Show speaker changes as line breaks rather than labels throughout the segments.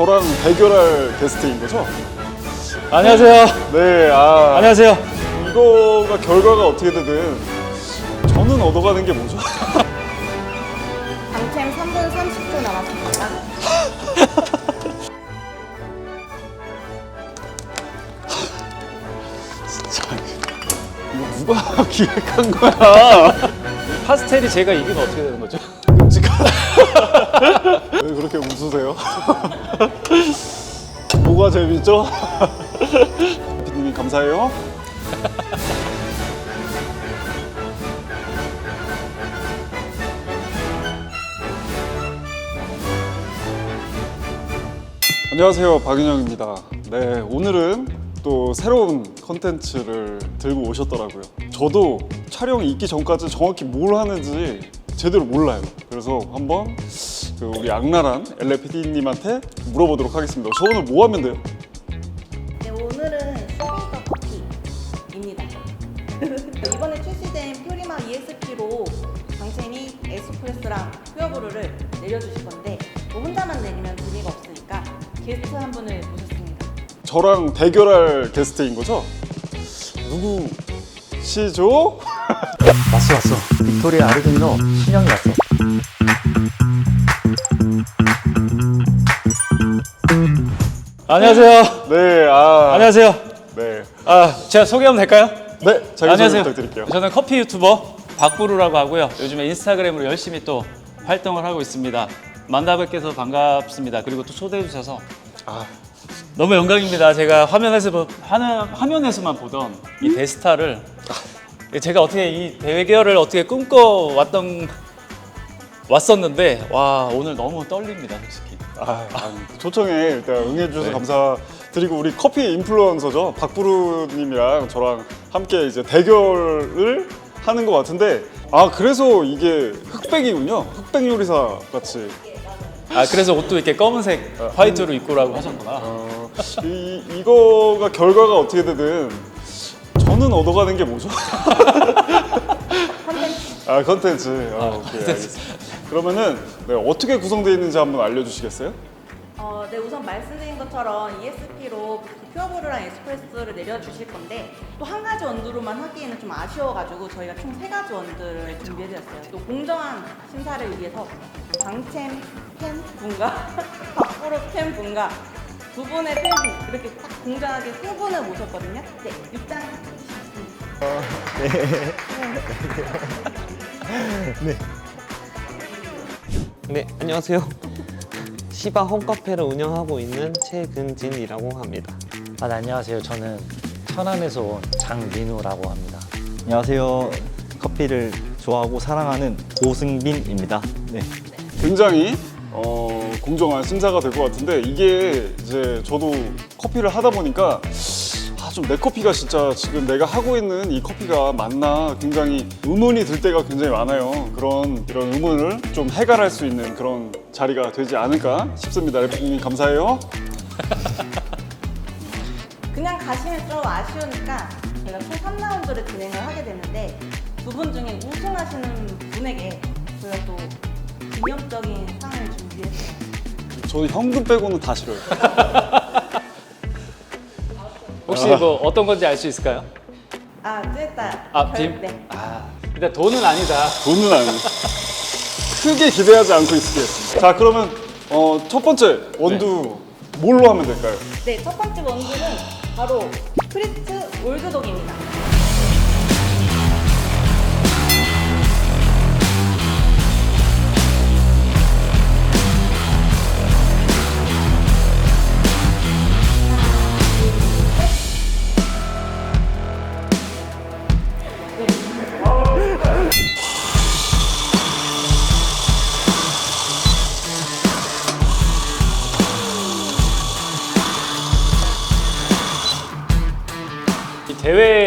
저랑 대결할 게스트인 거죠?
안녕하세요.
네, 아
안녕하세요.
이거가 결과가 어떻게 되든 저는 얻어가는 게 뭐죠?
방템 3분 30초 남았습니다.
자, 이거 누가 기획한 거야?
파스텔이 제가 이기면 어떻게 되는 거죠?
끔찍하다. 왜 그렇게 웃으세요? 뭐가 재밌죠? 피디님 감사해요. 안녕하세요 박윤영입니다. 네 오늘은 또 새로운 컨텐츠를 들고 오셨더라고요. 저도 촬영이 있기 전까지 정확히 뭘 하는지 제대로 몰라요. 그래서 한번 그 우리 악랄한 엘레 PD님한테 물어보도록 하겠습니다. 저 오늘 뭐 하면 돼요?
네, 오늘은 슈빙더 커피입니다. 이번에 출시된 퓨리마 ESP로 방템이 에스프레소랑 퓨어브루를 내려주실 건데 뭐 혼자만 내리면 재미가 없으니까 게스트 한 분을 모셨습니다.
저랑 대결할 게스트인 거죠? 누구시죠?
왔어 왔어 빅토리아 아르헨티노 신영이 왔어
안녕하세요.
네, 아,
안녕하세요.
네,
아, 제가 소개하면 될까요?
네, 자기 소개 부탁드릴게요.
저는 커피 유튜버 박부루라고 하고요. 요즘에 인스타그램으로 열심히 또 활동을 하고 있습니다. 만나 뵙게서 반갑습니다. 그리고 또 초대해 주셔서
아,
너무 영광입니다. 제가 화면에서 보- 화면에서만 보던 이 대스타를 제가 어떻게 이 대결을 어떻게 꿈꿔 왔던 왔었는데 와 오늘 너무 떨립니다, 솔직히.
아, 아니, 초청에 일단 응해주셔서
네.
감사드리고 우리 커피 인플루언서죠? 박부루님이랑 저랑 함께 이제 대결을 하는 것 같은데 아 그래서 이게 흑백이군요. 흑백 요리사 같이.
아 그래서 옷도 이렇게 검은색 화이트로 입고라고 하셨구나.
어, 이, 이거가 결과가 어떻게 되든 저는 얻어가는 게 뭐죠? 아 컨텐츠. 아, 오케이 알겠습니다 그러면은 네, 어떻게 구성되어 있는지 한번 알려주시겠어요?
어, 네, 우선 말씀드린 것처럼 ESP로 퓨어브루랑 에스프레소를 내려주실 건데 또 한 가지 원두로만 하기에는 좀 아쉬워가지고 저희가 총 세 가지 원두를 준비해드렸어요. 또 공정한 심사를 위해서 방챔 팬 분과 박프로 팬 분과 두 분의 팬 분, 이렇게 딱 공정하게 세 분을 모셨거든요. 네, 입장 해주시겠습니다.
네, 안녕하세요. 시바 홈카페를 운영하고 있는 최근진이라고 합니다.
아, 네, 안녕하세요 저는 천안에서 온 장민우라고 합니다 안녕하세요 커피를 좋아하고 사랑하는 오승빈입니다 네.
굉장히 어, 공정한 심사가 될 것 같은데 이게 이제 저도 커피를 하다 보니까 아, 좀 내 커피가 진짜 지금 내가 하고 있는 이 커피가 맞나 굉장히 의문이 들 때가 굉장히 많아요. 그런 이런 의문을 좀 해결할 수 있는 그런 자리가 되지 않을까 싶습니다. 래프님 감사해요.
그냥 가시면 좀 아쉬우니까 저희가 총 3라운드를 진행을 하게 되는데 두 분 중에 우승하시는 분에게 저희가 또 기념적인 상을 준비했어요.
저는 현금 빼고는 다 싫어요.
혹시 뭐 어떤 건지 알 수 있을까요?
아, 쨌다.
아 빔?
네.
아 근데 돈은 아니다.
돈은 아니에요. 크게 기대하지 않고 있을게요. 자 그러면 어, 첫 번째 원두 뭘로 하면 될까요?
네, 첫 번째 원두는 바로 프리트 올드독입니다.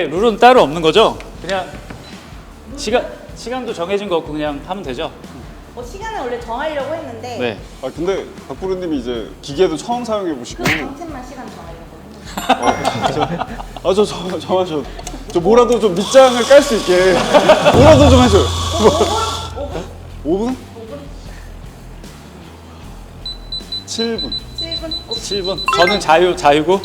룰은 따로 없는 거죠? 그냥 시간 시간도 정해진 거 없고 그냥 하면 되죠?
뭐 시간을 원래 정하려고 했는데
네.
아 근데 박부르님이 이제 기계도 처음 사용해 보시고
그 방침만 시간 정하려고 했는데
아저 저, 저 하셔 저 뭐라도 좀 밑장을 깔 수 있게 뭐라도 좀 해줘요 5분? 5분? 7분.
7분? 어,
7분. 저는 자유 자유고.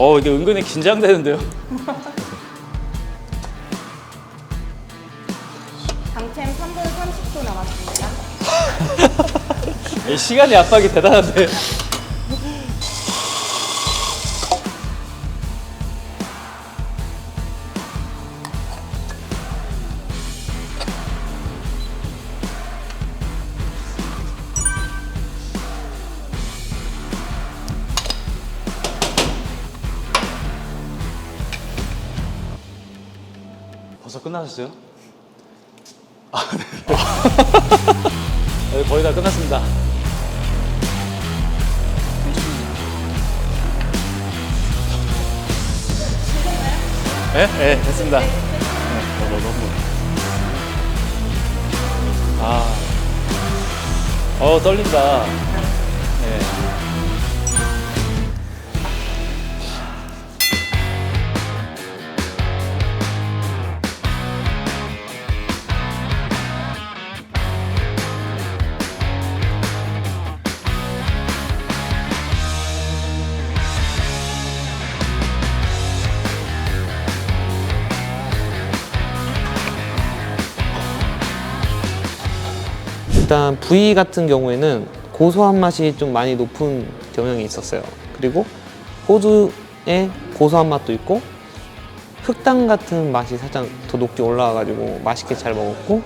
어 이게 은근히 긴장되는데요.
당템 3분 30초 남았습니다.
이 시간의 압박이 대단한데. 끝나셨어요? 아, 네. 거의 다 끝났습니다. 네? 네, 됐습니다. 네, 어, 너무. 아. 어, 떨린다.
일단 부위 같은 경우에는 고소한 맛이 좀 많이 높은 경향이 있었어요. 그리고 호두의 고소한 맛도 있고 흑당 같은 맛이 살짝 더 높게 올라와가지고 맛있게 잘 먹었고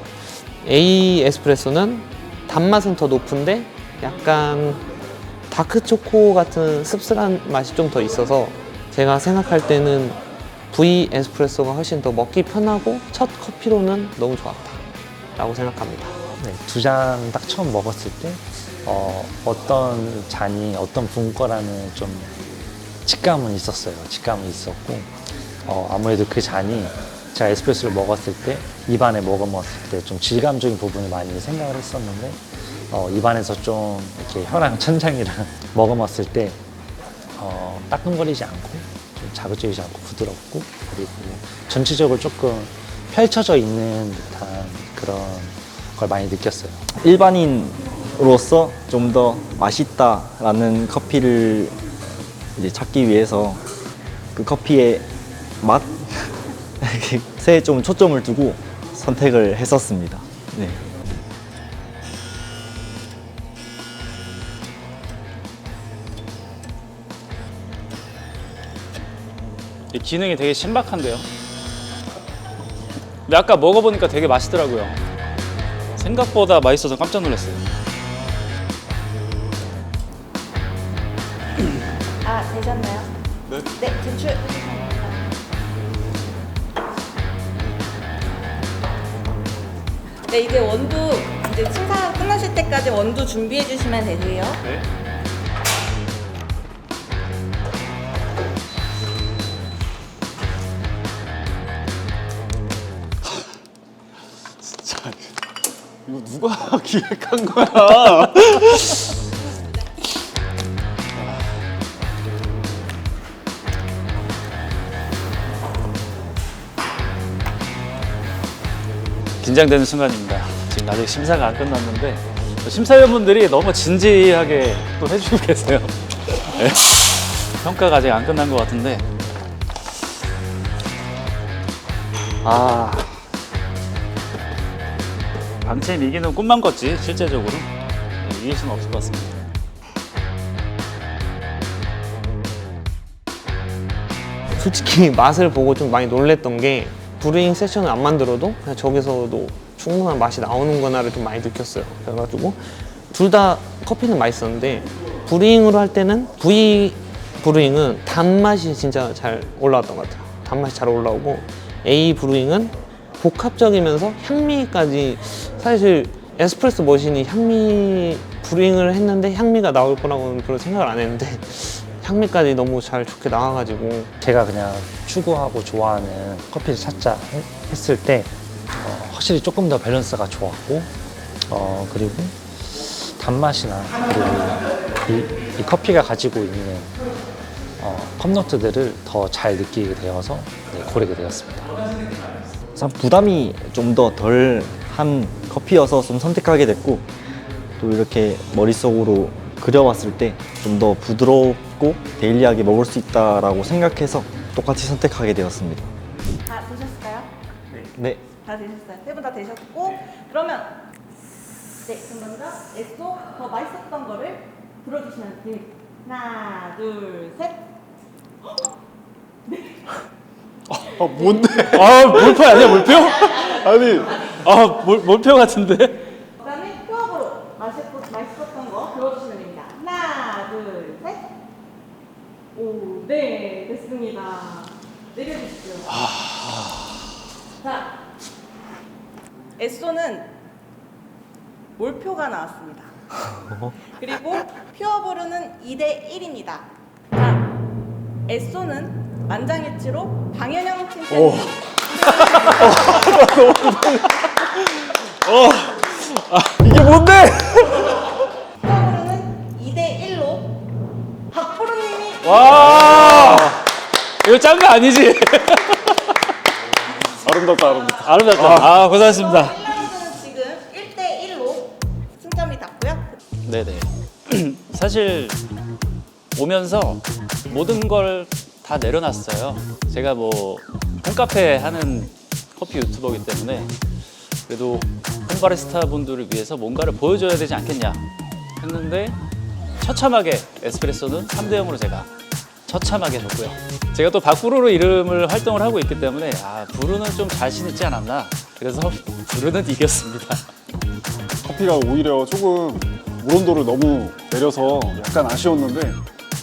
A 에스프레소는 단맛은 더 높은데 약간 다크 초코 같은 씁쓸한 맛이 좀 더 있어서 제가 생각할 때는 V 에스프레소가 훨씬 더 먹기 편하고 첫 커피로는 너무 좋았다 라고 생각합니다.
네, 두잔 딱 처음 먹었을 때 어, 어떤 잔이 어떤 분 거라는 좀 직감은 있었어요. 직감은 있었고 어, 아무래도 그 잔이 제가 에스프레소를 먹었을 때 입안에 먹어먹었을 때 좀 질감적인 부분을 많이 생각을 했었는데 어, 입안에서 좀 이렇게 혀랑 천장이랑 먹어먹었을 때 어, 따끔거리지 않고 좀 자극적이지 않고 부드럽고 그리고 전체적으로 조금 펼쳐져 있는 듯한 그런 걸 많이 느꼈어요.
일반인으로서 좀 더 맛있다라는 커피를 이제 찾기 위해서 그 커피의 맛에 좀 초점을 두고 선택을 했었습니다. 네.
이 기능이 되게 신박한데요. 근데 아까 먹어보니까 되게 맛있더라고요. 생각보다 맛있어서 깜짝 놀랐어요.
아, 되셨나요?
네.
네, 제출. 네, 이제 원두 이제 심사 끝나실 때까지 원두 준비해 주시면 되세요.
네.
누가 기획한 거야?
긴장되는 순간입니다. 지금 아직 심사가 안 끝났는데 심사위원분들이 너무 진지하게 또 해주고 계세요. 네. 평가가 아직 안 끝난 것 같은데 아 방챔 이기는 꿈만 꿨지 실제적으로 네, 이길 수는 없을 것 같습니다.
솔직히 맛을 보고 좀 많이 놀랬던 게 브루잉 세션을 안 만들어도 그냥 저기서도 충분한 맛이 나오는구나를 좀 많이 느꼈어요. 그래가지고 둘 다 커피는 맛있었는데 브루잉으로 할 때는 V 브루잉은 단맛이 진짜 잘 올라왔던 것 같아요. 단맛이 잘 올라오고 A 브루잉은 복합적이면서 향미까지 사실 에스프레소 머신이 향미 브루잉을 했는데 향미가 나올 거라고는 별로 생각을 안 했는데 향미까지 너무 잘 좋게 나와가지고
제가 그냥 추구하고 좋아하는 커피를 찾자 해- 했을 때 어, 확실히 조금 더 밸런스가 좋았고 어, 그리고 단맛이나 그리고 이, 이 커피가 가지고 있는 어, 컵노트들을 더 잘 느끼게 되어서 네, 고르게 되었습니다.
참 부담이 좀 더 덜 한 커피여서 좀 선택하게 됐고 또 이렇게 머릿속으로 그려봤을 때 좀 더 부드럽고 데일리하게 먹을 수 있다라고 생각해서 똑같이 선택하게 되었습니다.
다 되셨을까요?
네.
다 되셨어요. 세 분 다 되셨고 그러면 네, 그럼 먼저 에스도 더 맛있었던 거를 들어주시면 됩니다. 하나, 둘, 셋.
아 뭔데?
아 몰표 아니야 몰표?
아니
아 몰, 몰표 같은데?
그 다음에 표업으로 맛있, 맛있었던 거 들어주시면 됩니다. 하나, 둘, 셋. 오, 네, 됐습니다. 내려주십시오. 자, 에쏘는 몰표가 나왔습니다. 그리고 퓨어브루는 2대 1입니다. 자, 에쏘는 만장일치로 방현영 팀장님
오. 이게 뭔데?
퓨어브루는 2대 1로 박프로님이
와 이거 짠 거 아니지?
아름답다 아름답다.
아름답다. 아 고생하셨습니다.
1라운드는 지금 1대 1로 승점이 났고요.
네네. 사실 오면서 모든 걸 다 내려놨어요. 제가 뭐 홈카페 하는 커피 유튜버이기 때문에 그래도 홈바리스타 분들을 위해서 뭔가를 보여줘야 되지 않겠냐 했는데 처참하게 에스프레소는 3대 0으로 제가 처참하게 졌고요. 제가 또 박부르로 이름을 활동을 하고 있기 때문에 아 부르는 좀 자신 있지 않았나 그래서 부르는 이겼습니다.
커피가 오히려 조금 오론도를 너무 내려서 약간 아쉬웠는데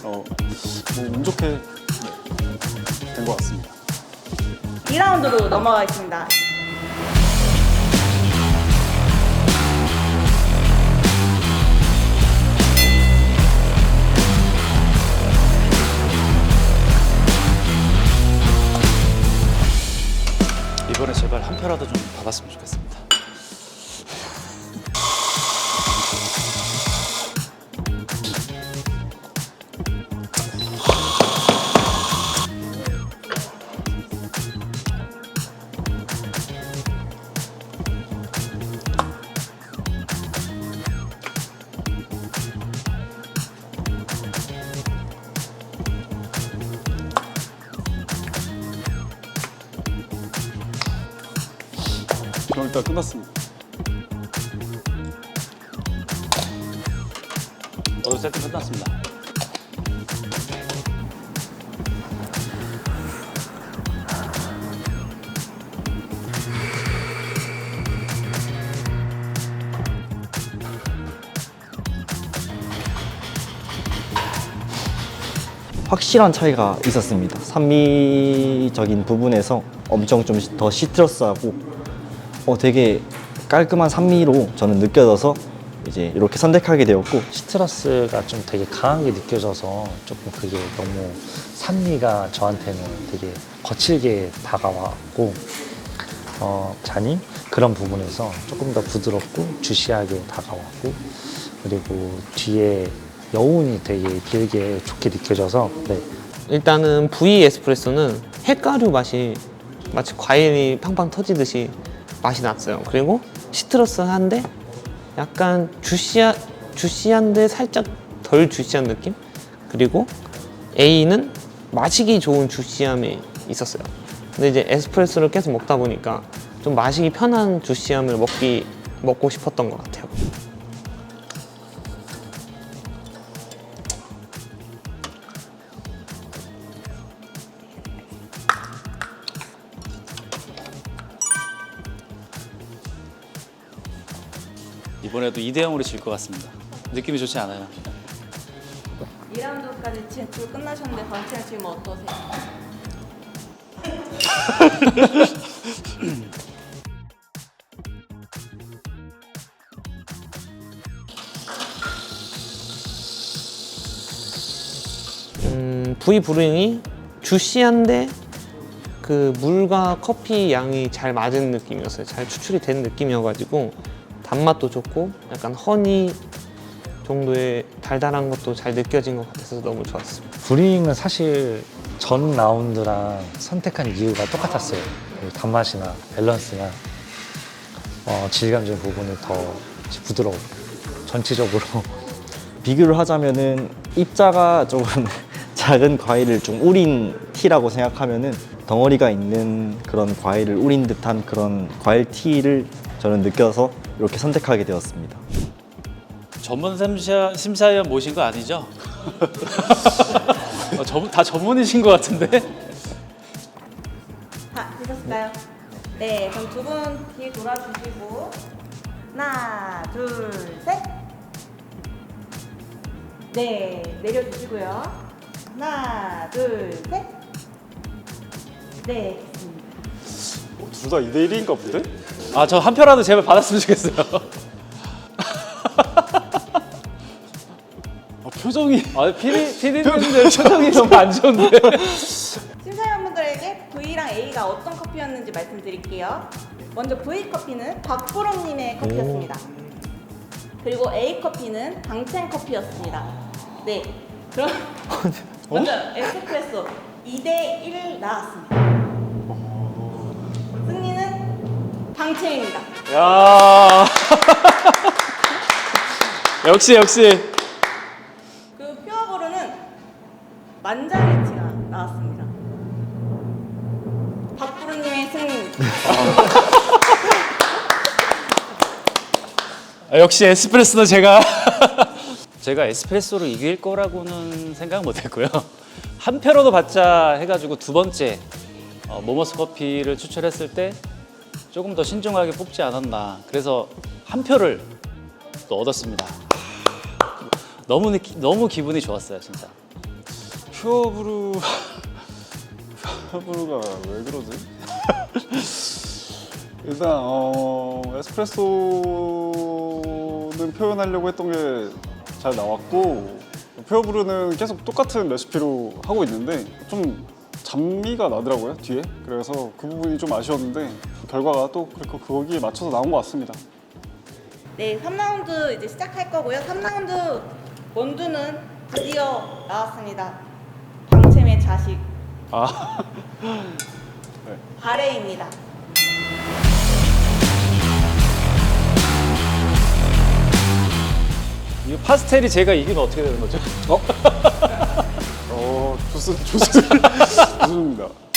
어, 뭐운 좋게 된 것 같습니다.
2라운드로 넘어가겠습니다.
이번에 제발 한 표라도 좀 받았으면 좋겠습니다.
확실한 차이가 있었습니다. 산미적인 부분에서 엄청 좀 더 시트러스하고 어, 되게 깔끔한 산미로 저는 느껴져서 이제 이렇게 선택하게 되었고
시트러스가 좀 되게 강하게 느껴져서 조금 그게 너무 산미가 저한테는 되게 거칠게 다가왔고 어, 잔이 그런 부분에서 조금 더 부드럽고 주시하게 다가왔고 그리고 뒤에 여운이 되게 길게 좋게 느껴져서 네,
일단은 V 에스프레소는 핵가루 맛이 마치 과일이 팡팡 터지듯이 맛이 났어요. 그리고 시트러스한데 약간 주시한 주시한데 살짝 덜 주시한 느낌? 그리고 A는 마시기 좋은 주시함이 있었어요. 근데 이제 에스프레소를 계속 먹다 보니까 좀 마시기 편한 주시함을 먹기 먹고 싶었던 것 같아요.
이번에도 2대 0으로 질 것 같습니다. 느낌이 좋지 않아요.
2라운드까지 진출 끝나셨는데 방치현 지금 어떠세요?
음, V 브루잉이 주시한데 그 물과 커피 양이 잘 맞은 느낌이었어요. 잘 추출이 된 느낌이어가지고 단맛도 좋고 약간 허니 정도의 달달한 것도 잘 느껴진 것 같아서 너무 좋았습니다.
브링은 사실 전 라운드랑 선택한 이유가 똑같았어요. 그 단맛이나 밸런스나 어, 질감적인 부분을 더 부드러워. 전체적으로
비교를 하자면은 입자가 조금 작은 과일을 좀 우린 티라고 생각하면은 덩어리가 있는 그런 과일을 우린 듯한 그런 과일 티를 저는 느껴서 이렇게 선택하게 되었습니다.
전문 심사, 심사위원 모신 거 아니죠? 어, 전- 다 전문이신 것 같은데?
다 되셨을까요? 네, 그럼 두 분 뒤 돌아주시고 하나, 둘, 셋. 네, 내려주시고요. 하나, 둘, 셋. 네, 됐습니다.
둘 다 2대 1인가 본데?
아, 저 한 표라도 제발 받았으면 좋겠어요.
아, 표정이
아, PD, PD님들 표정이 너무 안 좋은데?
심사위원분들에게 V랑 A가 어떤 커피였는지 말씀드릴게요. 먼저 V 커피는 박보롬님의 커피였습니다. 그리고 A 커피는 방첸 커피였습니다. 네, 그럼 먼저 에스프레소 2대 1 나왔습니다. 방첸입니다.
야 역시, 역시.
그 퓨어보르는 만장일치가 나왔습니다. 박보롬님의 승리입니다.
아, 역시 에스프레소는 제가 제가 에스프레소를 이길 거라고는 생각 못했고요. 한 표로도 받자 해가지고 두 번째 어, 모머스 커피를 추천했을 때 조금 더 신중하게 뽑지 않았나. 그래서 한 표를 또 얻었습니다. 너무 너무 기분이 좋았어요, 진짜.
퓨어브루 퓨어브루가 왜 그러지? 일단 어, 에스프레소는 표현하려고 했던 게 잘 나왔고 퓨어브루는 계속 똑같은 레시피로 하고 있는데 좀 잡미가 나더라고요 뒤에 그래서 그 부분이 좀 아쉬웠는데 결과가 또 그렇고 거기에 맞춰서 나온 것 같습니다.
네, 3라운드 이제 시작할 거고요. 3라운드 원두는 드디어 나왔습니다. 방챔의 자식
아
바레입니다.
이 파스텔이 제가 이기면 어떻게 되는 거죠?
어, 좋습, 좋습니다. 좋습니다.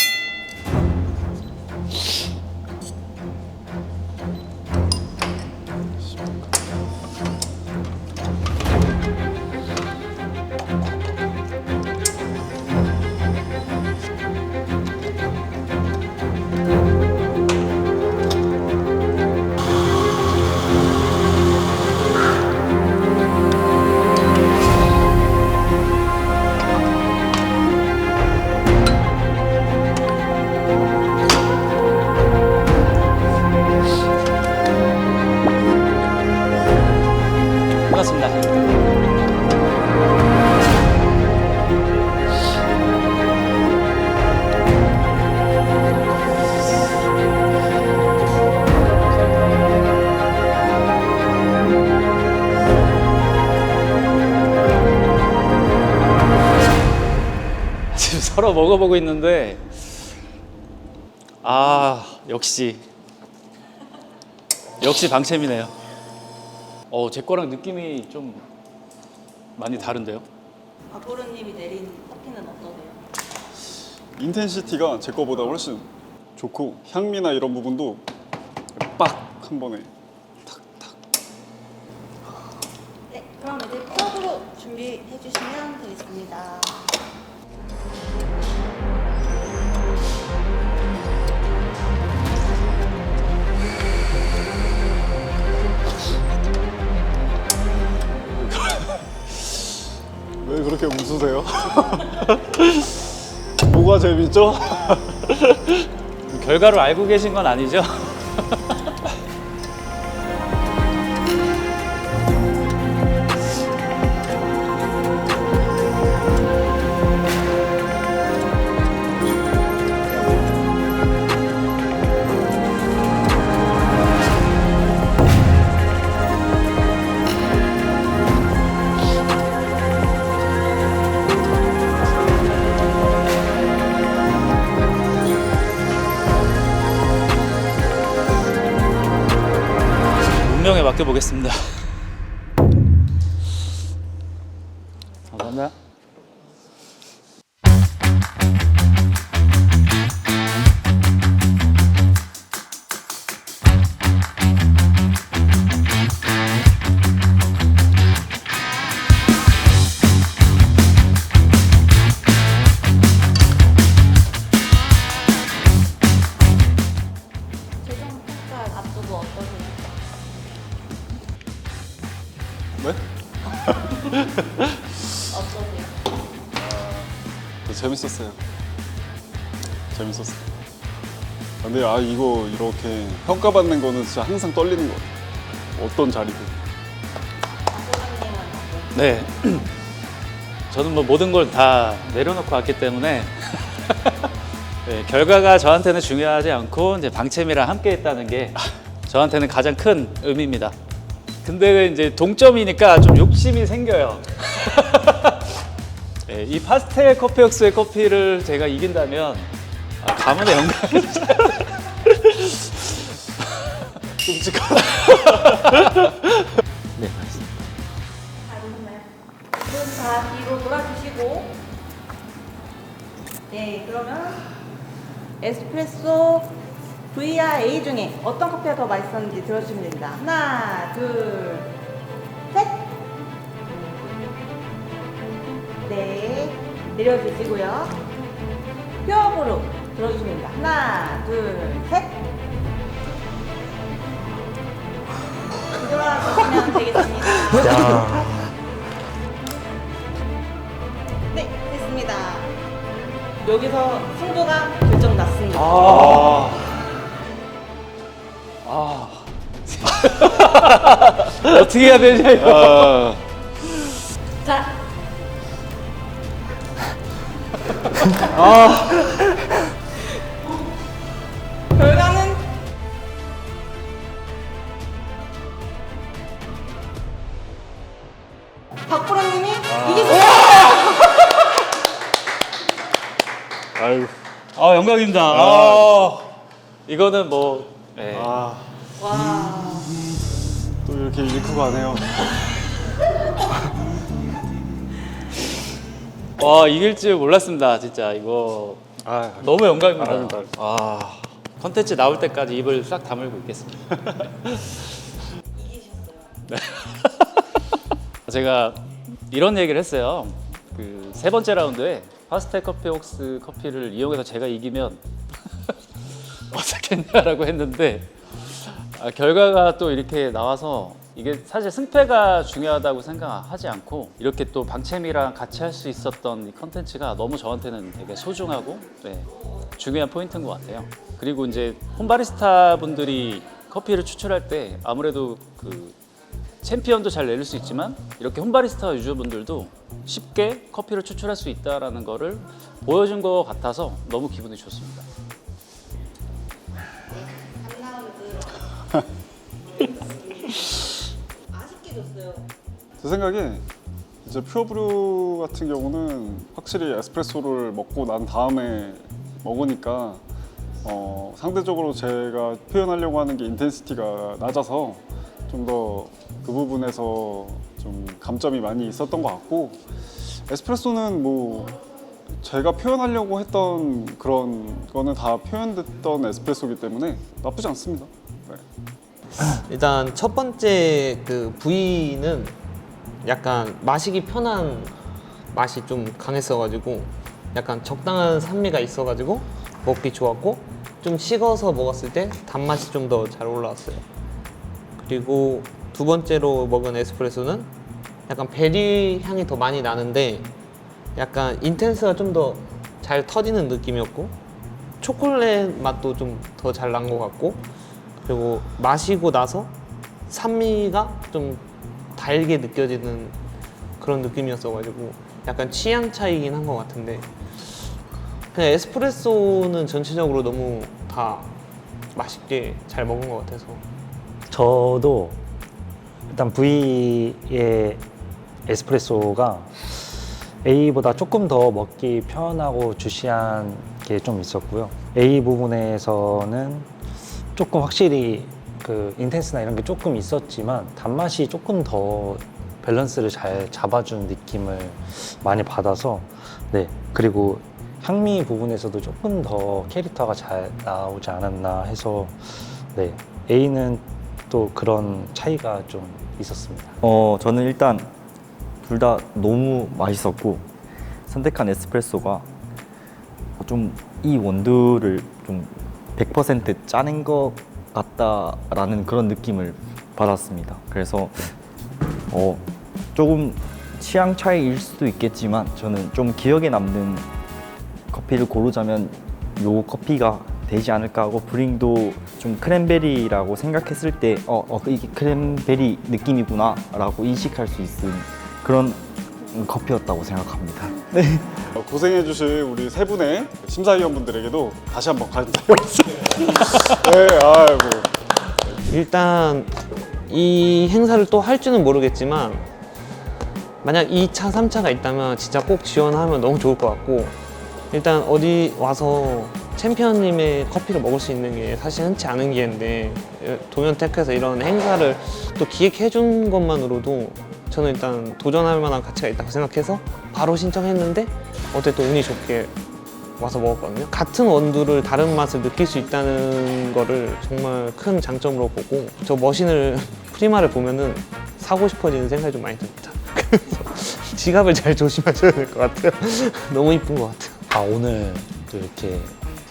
서로 먹어보고 있는데 아 역시 역시 방챔이네요. 어, 제 거랑 느낌이 좀 많이 다른데요?
박보르님이 내린 커피는 어떠세요?
인텐시티가 제 거보다 훨씬 좋고 향미나 이런 부분도 빡 한 번에 탁탁
네, 그럼 이제 퓨어브로 준비해 주시면 되겠습니다.
왜 그렇게 웃으세요? 뭐가 재밌죠?
결과를 알고 계신 건 아니죠? 맡겨보겠습니다. 감사합니다.
앞두고 어떠세요?
네?
어떠세요?
네, 재밌었어요. 재밌었어요. 근데 아 이거 이렇게 평가받는 거는 진짜 항상 떨리는 것 같아요. 어떤 자리든.
네. 저는 뭐 모든 걸 다 내려놓고 왔기 때문에 네, 결과가 저한테는 중요하지 않고 이제 방채미랑 함께 했다는 게 저한테는 가장 큰 의미입니다. 근데 이제 동점이니까 좀 욕심이 생겨요. 네, 이 파스텔 커피역스의 커피를 제가 이긴다면 아, 가문의 영광이
끔찍하다.
네, 알겠습니다.
다? 그럼 다 뒤로 돌아주시고 네 그러면 에스프레소 VRA 중에 어떤 커피가 더 맛있었는지 들어주시면 됩니다. 하나 둘 셋. 네, 내려주시고요. 퓨어브루 들어주시면 됩니다. 하나 둘셋. 뒤돌아주시면 되겠습니다. 네, 됐습니다. 여기서 승부가 결정 났습니다.
어떻게 해야 되냐 이거.
아,
자. 결과는 박보라님이 이기셨습니다.
아유.
아 영광입니다. 아, 이거는 뭐 네.
아,
와.
또 이렇게 잃고 가네요.
와 이길 줄 몰랐습니다. 진짜 이거
아,
너무 영광입니다.
아닙니다.
아 컨텐츠 나올 때까지 입을 싹 다물고 있겠습니다. 네. 제가 이런 얘기를 했어요. 그 세 번째 라운드에 파스텔 커피 옥스 커피를 이용해서 제가 이기면 어떻겠냐라고 했는데 아, 결과가 또 이렇게 나와서 이게 사실 승패가 중요하다고 생각하지 않고 이렇게 또 방채미랑 같이 할 수 있었던 이 컨텐츠가 너무 저한테는 되게 소중하고 네, 중요한 포인트인 것 같아요. 그리고 이제 홈바리스타 분들이 커피를 추출할 때 아무래도 그 챔피언도 잘 내릴 수 있지만 이렇게 홈바리스타 유저분들도 쉽게 커피를 추출할 수 있다라는 거를 보여준 것 같아서 너무 기분이 좋습니다.
제 생각에 이제 퓨어브루 같은 경우는 확실히 에스프레소를 먹고 난 다음에 먹으니까 어, 상대적으로 제가 표현하려고 하는 게 인텐시티가 낮아서 좀 더 그 부분에서 좀 감점이 많이 있었던 것 같고 에스프레소는 뭐 제가 표현하려고 했던 그런 거는 다 표현됐던 에스프레소이기 때문에 나쁘지 않습니다. 네.
일단 첫 번째 그 부위는 약간 마시기 편한 맛이 좀 강했어가지고 약간 적당한 산미가 있어가지고 먹기 좋았고 좀 식어서 먹었을 때 단맛이 좀 더 잘 올라왔어요. 그리고 두 번째로 먹은 에스프레소는 약간 베리 향이 더 많이 나는데 약간 인텐스가 좀 더 잘 터지는 느낌이었고 초콜릿 맛도 좀 더 잘 난 것 같고 그리고 마시고 나서 산미가 좀 달게 느껴지는 그런 느낌이었어가지고 약간 취향 차이긴 한 것 같은데 그냥 에스프레소는 전체적으로 너무 다 맛있게 잘 먹은 것 같아서
저도 일단 V의 에스프레소가 A보다 조금 더 먹기 편하고 주시한 게 좀 있었고요. A 부분에서는 조금 확실히 그 인텐스나 이런 게 조금 있었지만 단맛이 조금 더 밸런스를 잘 잡아준 느낌을 많이 받아서 네 그리고 향미 부분에서도 조금 더 캐릭터가 잘 나오지 않았나 해서 네 A는 또 그런 차이가 좀 있었습니다.
어, 저는 일단 둘 다 너무 맛있었고 선택한 에스프레소가 좀 이 원두를 좀 100% 짜낸 것 같다라는 그런 느낌을 받았습니다. 그래서 어, 조금 취향 차이일 수도 있겠지만 저는 좀 기억에 남는 커피를 고르자면 요 커피가 되지 않을까 하고 브링도 좀 크랜베리라고 생각했을 때 어, 어 이게 크랜베리 느낌이구나 라고 인식할 수 있는 그런 커피였다고 생각합니다. 네.
어, 고생해주실 우리 세 분의 심사위원분들에게도 다시 한번 감사해요. 네, 아이고.
일단 이 행사를 또 할 줄은 모르겠지만 만약 2차, 3차가 있다면 진짜 꼭 지원하면 너무 좋을 것 같고 일단 어디 와서 챔피언님의 커피를 먹을 수 있는 게 사실 흔치 않은 기회인데 도면테크에서 이런 행사를 또 기획해 준 것만으로도 저는 일단 도전할 만한 가치가 있다고 생각해서 바로 신청했는데 또 운이 좋게 와서 먹었거든요. 같은 원두를 다른 맛을 느낄 수 있다는 거를 정말 큰 장점으로 보고 저 머신을 프리마를 보면은 사고 싶어지는 생각이 좀 많이 듭니다. 그래서 지갑을 잘 조심하셔야 될 것 같아요. 너무 이쁜 것 같아요.
아 오늘 또 이렇게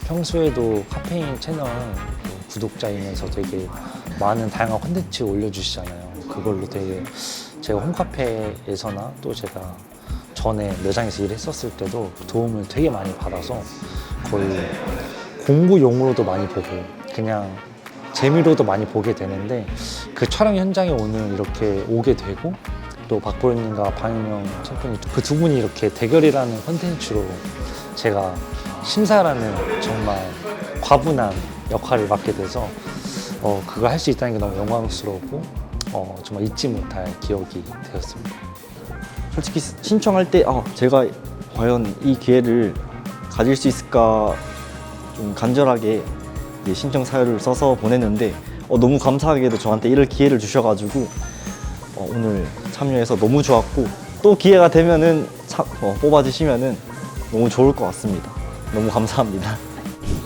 평소에도 카페인 채널 그 구독자이면서 되게 많은 다양한 콘텐츠 올려주시잖아요. 그걸로 되게 제가 홈카페에서나 또 제가 전에 매장에서 일했었을 때도 도움을 되게 많이 받아서 거의 공부용으로도 많이 보고 그냥 재미로도 많이 보게 되는데 그 촬영 현장에 오늘 이렇게 오게 되고 또 박보현님과 방윤영 챔피언이 그두 분이 이렇게 대결이라는 컨텐츠로 제가 심사라는 정말 과분한 역할을 맡게 돼서 어, 그걸 할 수 있다는 게 너무 영광스러웠고 어, 정말 잊지 못할 기억이 되었습니다.
솔직히 신청할 때 아, 제가 과연 이 기회를 가질 수 있을까 좀 간절하게 신청 사유를 써서 보냈는데 어, 너무 감사하게도 저한테 이럴 기회를 주셔가지고 어, 오늘 참여해서 너무 좋았고 또 기회가 되면은 참- 어, 뽑아주시면은 너무 좋을 것 같습니다. 너무 감사합니다.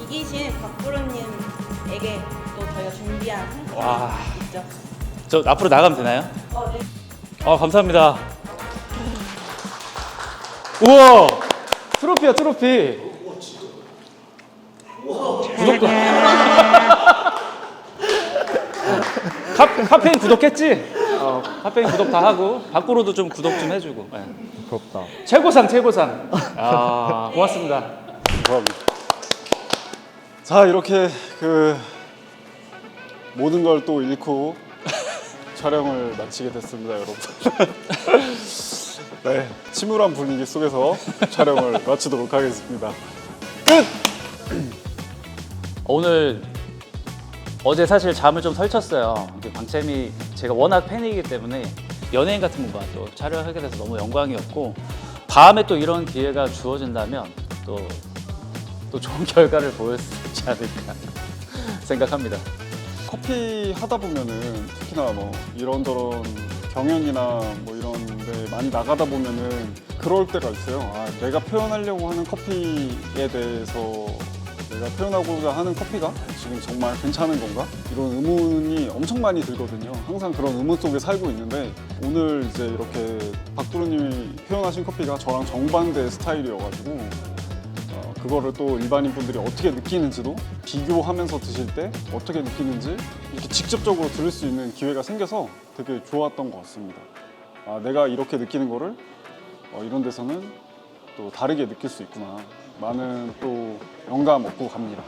이기신 박부르님에게 또 저희가 준비한 상품
와. 저 앞으로 나가면 되나요?
어, 네.
아 감사합니다. 우와 트로피야 트로피. 구독. 카, 카페인 구독했지? 어, 카페인 구독 다 하고 밖으로도 좀 구독 좀 해주고. 네.
부럽다.
최고상 최고상. 아 고맙습니다.
감사합니다. 자 이렇게 그 모든 걸 또 잃고 촬영을 마치게 됐습니다, 여러분. 네, 침울한 분위기 속에서 촬영을 마치도록 하겠습니다.
오늘 어제 사실 잠을 좀 설쳤어요. 이게 방채미 제가 워낙 팬이기 때문에 연예인 같은 분과 또 촬영하게 돼서 너무 영광이었고 다음에 또 이런 기회가 주어진다면 또, 또 좋은 결과를 있지 않을까 생각합니다.
커피 하다 보면은 특히나 뭐 이런저런 경연이나 뭐 이런 데 많이 나가다 보면은 그럴 때가 있어요. 아, 내가 표현하려고 하는 커피에 대해서 내가 표현하고자 하는 커피가 지금 정말 괜찮은 건가? 이런 의문이 엄청 많이 들거든요. 항상 그런 의문 속에 살고 있는데 오늘 이제 이렇게 박두루님이 표현하신 커피가 저랑 정반대 스타일이어가지고 어, 그거를 또 일반인 분들이 어떻게 느끼는지도 비교하면서 드실 때 어떻게 느끼는지 이렇게 직접적으로 들을 수 있는 기회가 생겨서 되게 좋았던 것 같습니다. 아, 내가 이렇게 느끼는 거를 어, 이런 데서는 또 다르게 느낄 수 있구나. 많은 또 영감 얻고 갑니다.